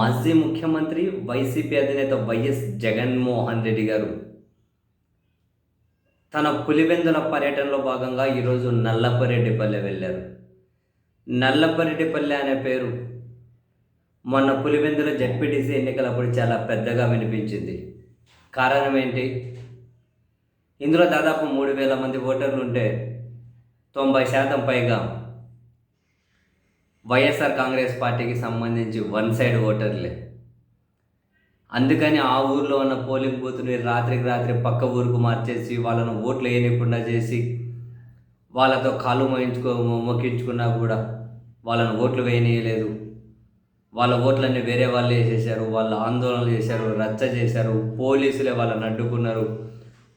మాజీ ముఖ్యమంత్రి వైసీపీ అధినేత వైఎస్ జగన్మోహన్ రెడ్డి గారు తన పులివెందుల పర్యటనలో భాగంగా ఈరోజు నల్లపరెడ్డిపల్లె వెళ్ళారు. నల్లపరెడ్డిపల్లె అనే పేరు మొన్న పులివెందుల జడ్పీటీసీ ఎన్నికలప్పుడు చాలా పెద్దగా వినిపించింది. కారణం ఏంటి? ఇందులో దాదాపు మూడు వేల మంది ఓటర్లు ఉంటే తొంభై శాతం పైగా వైఎస్ఆర్ కాంగ్రెస్ పార్టీకి సంబంధించి వన్ సైడ్ ఓటర్లే. అందుకని ఆ ఊర్లో ఉన్న పోలింగ్ బూత్ని రాత్రికి రాత్రి పక్క ఊరుకు మార్చేసి వాళ్ళను ఓట్లు వేయనికుండా చేసి వాళ్ళతో కాలు మోయించుకో మొక్కించుకున్నా కూడా వాళ్ళను ఓట్లు వేయనీయలేదు. వాళ్ళ ఓట్లన్నీ వేరే వాళ్ళు వేసేసారు వాళ్ళు ఆందోళన చేశారు రచ్చ చేశారు పోలీసులే వాళ్ళని అడ్డుకున్నారు.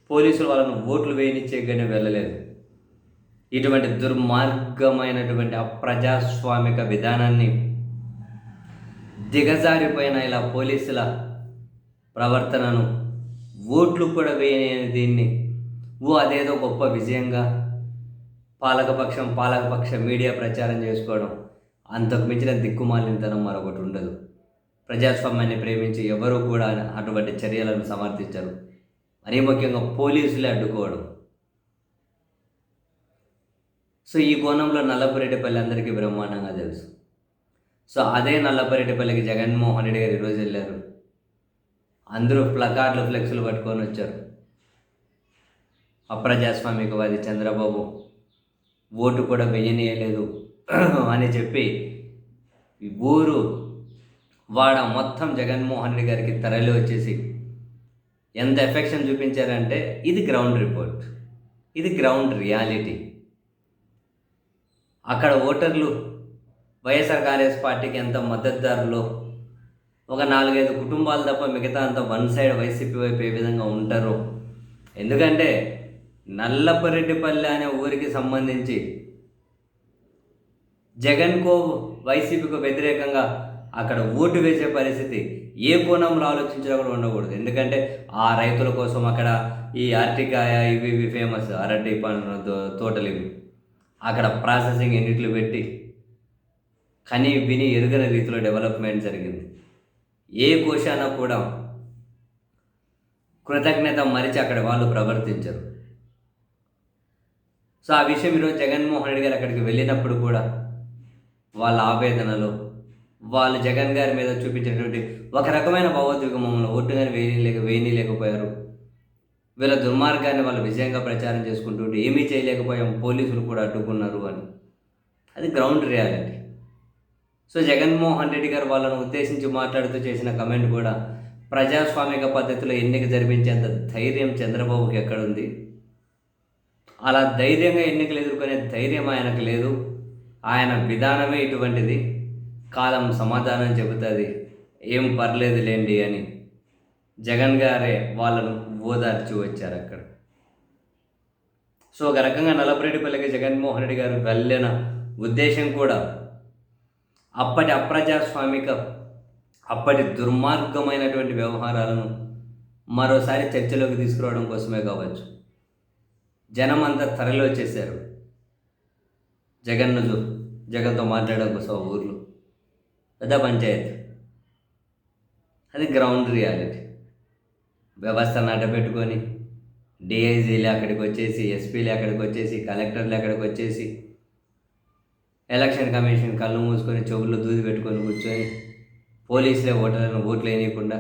పోలీసులు వాళ్ళను ఓట్లు వేయనిచ్చే కానీ వెళ్ళలేదు. ఇటువంటి దుర్మార్గమైనటువంటి అప్రజాస్వామిక విధానాన్ని దిగజారిపోయిన ఇలా పోలీసుల ప్రవర్తనను ఓట్లు కూడా వేయని దీన్ని. ఓ అదేదో గొప్ప విజయంగా పాలకపక్షం పాలకపక్ష మీడియా ప్రచారం చేసుకోవడం. అంతకు మించిన దిక్కుమాలినతనం మరొకటి ఉండదు. ప్రజాస్వామ్యాన్ని ప్రేమించి ఎవరూ కూడా అటువంటి చర్యలను సమర్థించరు. మరీ ముఖ్యంగా పోలీసులే అడ్డుకోవడం. సో ఈ కోణంలో నల్లపురెడ్డిపల్లి అందరికీ బ్రహ్మాండంగా తెలుసు. సో అదే నల్లపురెడ్డిపల్లికి జగన్మోహన్ రెడ్డి గారు ఈరోజు వెళ్ళారు. అందరూ ప్లకార్డులు ఫ్లెక్స్లు పట్టుకొని వచ్చారు. అప్రజాస్వామికవాది చంద్రబాబు ఓటు కూడా వెయ్యనీయలేదు అని చెప్పి ఈ ఊరు వాడ మొత్తం జగన్మోహన్ రెడ్డి గారికి తరలి వచ్చేసి ఎంత ఎఫెక్షన్ చూపించారంటే ఇది గ్రౌండ్ రిపోర్ట్. ఇది గ్రౌండ్ రియాలిటీ. అక్కడ ఓటర్లు వైఎస్ఆర్ కాంగ్రెస్ పార్టీకి ఎంత మద్దతుదారులు? ఒక నాలుగైదు కుటుంబాలు తప్ప మిగతా అంతా వన్ సైడ్ వైసీపీ వైపు ఏ విధంగా ఉంటారో? ఎందుకంటే నల్లపరెడ్డిపల్లె అనే ఊరికి సంబంధించి జగన్కో వైసీపీకి వ్యతిరేకంగా అక్కడ ఓటు వేసే పరిస్థితి ఏ కోణంలో ఆలోచించినా కూడా ఉండకూడదు. ఎందుకంటే ఆ రైతుల కోసం అక్కడ ఈ అరటికాయ ఇవి ఇవి ఫేమస్ అరటి పండు తో- తోటలు ఇవి అక్కడ ప్రాసెసింగ్ ఎన్నిట్లు పెట్టి కని విని ఎరుగని రీతిలో డెవలప్మెంట్ జరిగింది. ఏ కోశాన కూడా కృతజ్ఞత మరిచి అక్కడ వాళ్ళు ప్రవర్తించరు. సో ఆ విషయం ఈరోజు జగన్మోహన్ రెడ్డి గారు అక్కడికి వెళ్ళినప్పుడు కూడా వాళ్ళ ఆవేదనలు వాళ్ళు జగన్ గారి మీద చూపించినటువంటి ఒక రకమైన భావోద్వేగం మమ్మల్ని ఓటు వేయని లేక వేయని లేకపోయారు. వీళ్ళ దుర్మార్గాన్ని వాళ్ళు విజయంగా ప్రచారం చేసుకుంటుంటే ఏమీ చేయలేకపోయాం పోలీసులు కూడా అడ్డుకున్నారు అని. అది ground reality. So Jaganmohan Reddy గారు వాళ్ళను ఉద్దేశించి మాట్లాడుతూ చేసిన కమెంట్ కూడా ప్రజాస్వామిక పద్ధతిలో ఎన్నిక జరిపించేంత ధైర్యం చంద్రబాబుకి ఎక్కడుంది? అలా ధైర్యంగా ఎన్నికలు ఎదుర్కొనే ధైర్యం ఆయనకు లేదు. ఆయన విధానమే ఇటువంటిది. కాలం సమాధానం చెబుతుంది. ఏం పర్లేదు లేండి అని జగన్ గారే వాళ్ళను ఓదార్చి వచ్చారు అక్కడ. సో ఒక రకంగా నలభరెడ్డిపల్లికి జగన్మోహన్ రెడ్డి గారు వెళ్ళిన ఉద్దేశం కూడా అప్పటి అప్రజాస్వామిక అప్పటి దుర్మార్గమైనటువంటి వ్యవహారాలను మరోసారి చర్చలోకి తీసుకురావడం కోసమే కావచ్చు. జనం అంతా తరలి వచ్చేసారు జగన్ను జగన్తో మాట్లాడడం కోసం ఆ ఊర్లో. పెద్ద పంచాయతీ. అది గ్రౌండ్ రియాలిటీ. వ్యవస్థను అడ్డపెట్టుకొని డిఐజీలు అక్కడికి వచ్చేసి ఎస్పీలు అక్కడికి వచ్చేసి కలెక్టర్లు అక్కడికి వచ్చేసి ఎలక్షన్ కమిషన్ కళ్ళు మూసుకొని చెవుల్లో దూది పెట్టుకొని కూర్చొని పోలీసులే ఓటర్లను ఓట్లు వేయకుండా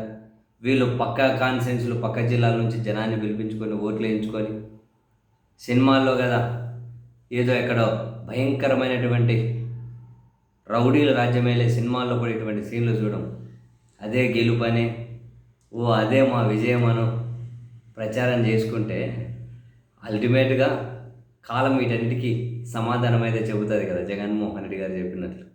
వీళ్ళు పక్క కాన్సెన్స్లు పక్క జిల్లాల నుంచి జనాన్ని పిలిపించుకొని ఓట్లు వేయించుకొని సినిమాల్లో కదా ఏదో ఎక్కడో భయంకరమైనటువంటి రౌడీలు రాజ్యమేలే సినిమాల్లో కూడా ఇటువంటి సీన్లు చూడడం అదే గెలుపని ఓ అదే మా విజయమను ప్రచారం చేసుకుంటే అల్టిమేట్గా కాలం వీటన్నిటికీ సమాధానం అయితే చెబుతుంది కదా జగన్మోహన్ రెడ్డి గారు చెప్పినట్లు.